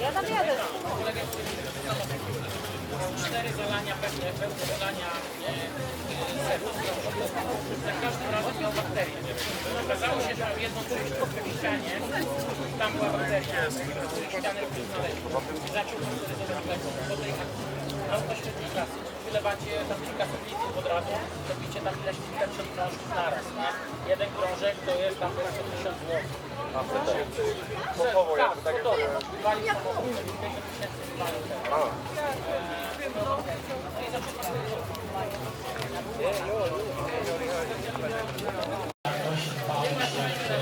Ja tam jadę. Cztery zalania pewne, pewne zalania e, e. Za każdym razem miał bakterię. Okazało się, że miał jedną część w ścianie. Tam była bakteria. Ścianę znaleźli. Zaczął sterylizować mleko. Potem miał to świetnie klasy. Wylewacie tam kilka litrów od razu, robicie tam ileś kilkadziesiąt krążków naraz. Nie? Jeden krążek to jest tam powiedzmy 1000 zł. A wtedy? Jak tak jak Wali samochód, 50 tysięcy teraz.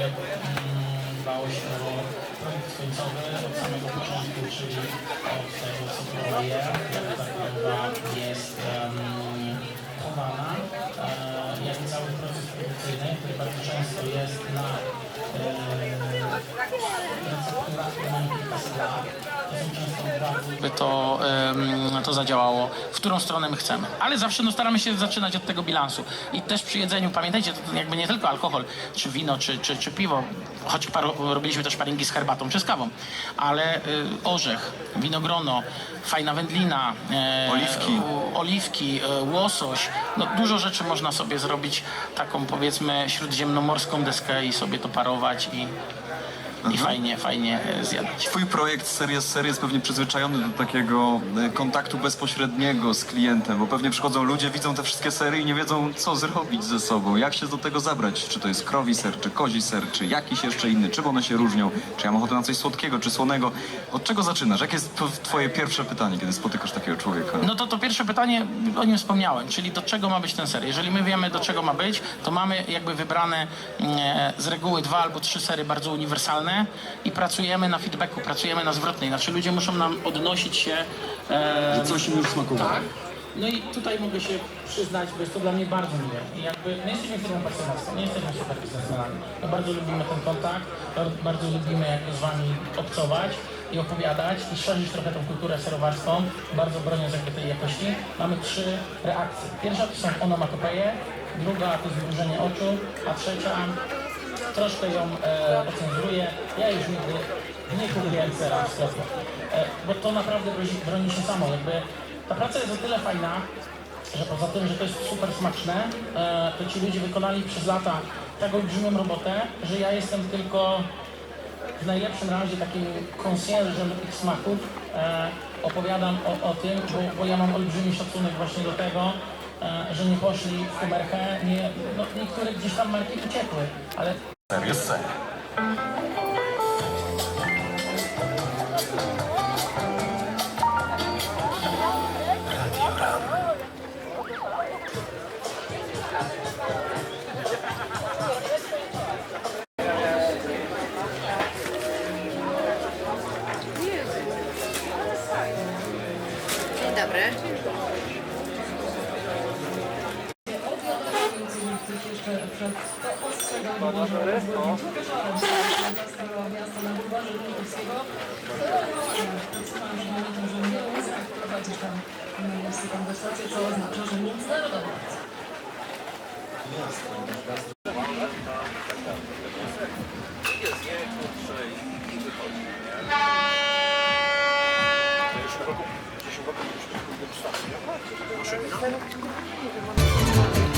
jakoś dbało się, mm, dbało się o produkt końcowy od samego początku, czyli od tego, co próbuje, ta krowa jest chowana, e, jak cały proces produkcyjny, który bardzo często jest na e, recepturach, które by to, to zadziałało, w którą stronę my chcemy. Ale zawsze no, staramy się zaczynać od tego bilansu. I też przy jedzeniu, pamiętajcie, to jakby nie tylko alkohol, czy wino, czy, czy, czy piwo, choć paru, robiliśmy też paringi z herbatą czy z kawą, ale y, orzech, winogrono, fajna wędlina, e, Oliwki. u- oliwki, e, łosoś, no dużo rzeczy można sobie zrobić taką powiedzmy śródziemnomorską deskę i sobie to parować i, i fajnie, fajnie e, zjadać. Twój projekt Serious Ser jest pewnie przyzwyczajony do takiego e, kontaktu bezpośredniego z klientem, bo pewnie przychodzą ludzie, widzą te wszystkie sery i nie wiedzą, co zrobić ze sobą. Jak się do tego zabrać? Czy to jest krowi ser, czy kozi ser, czy jakiś jeszcze inny? Czym one się różnią? Czy ja mam ochotę na coś słodkiego, czy słonego? Od czego zaczynasz? Jakie jest twoje pierwsze pytanie, kiedy spotykasz takiego człowieka? No to to pierwsze pytanie, o nim wspomniałem, czyli do czego ma być ten ser. Jeżeli my wiemy, do czego ma być, to mamy jakby wybrane e, z reguły dwa albo trzy sery bardzo uniwersalne i pracujemy na feedbacku, pracujemy na zwrotnej. Znaczy ludzie muszą nam odnosić się... E, Coś im już smakowało. tak. No i tutaj mogę się przyznać, bo jest to dla mnie bardzo miłe. I jakby my jesteśmy firmą pasjonacką, nie jesteśmy super biznesmenami. My bardzo lubimy ten kontakt, bardzo, bardzo lubimy jakby z wami obcować i opowiadać i szerzyć trochę tą kulturę serowarską, bardzo broniąc jakby tej jakości. Mamy trzy reakcje. Pierwsza to są onomatopeje, druga to zmrużenie oczu, a trzecia troszkę ją e, ocenzuruję. Ja już nigdy nie kupiłem sera w sklepie, e, bo to naprawdę broni, broni się samo. Jakby ta praca jest o tyle fajna, że poza tym, że to jest super smaczne, e, to ci ludzie wykonali przez lata tak olbrzymią robotę, że ja jestem tylko w najlepszym razie takim konsjerżem ich smaków. E, opowiadam o, o tym, bo, bo ja mam olbrzymi szacunek właśnie do tego, e, że nie poszli w kumerchę, nie, no, niektóre gdzieś tam marki uciekły, ale сервиса. przez to ostrzegał dłużą do Starego Miasta na Bulwarze Dąbrowskiego, która powstrzymała się na tym, że nie uzyskał prowadzić tam miejskie konwersacje, co oznacza, że międzynarodowo. Jest nie krótszej i wychodzi. Już w roku, gdzieś w roku, już w tym stanie.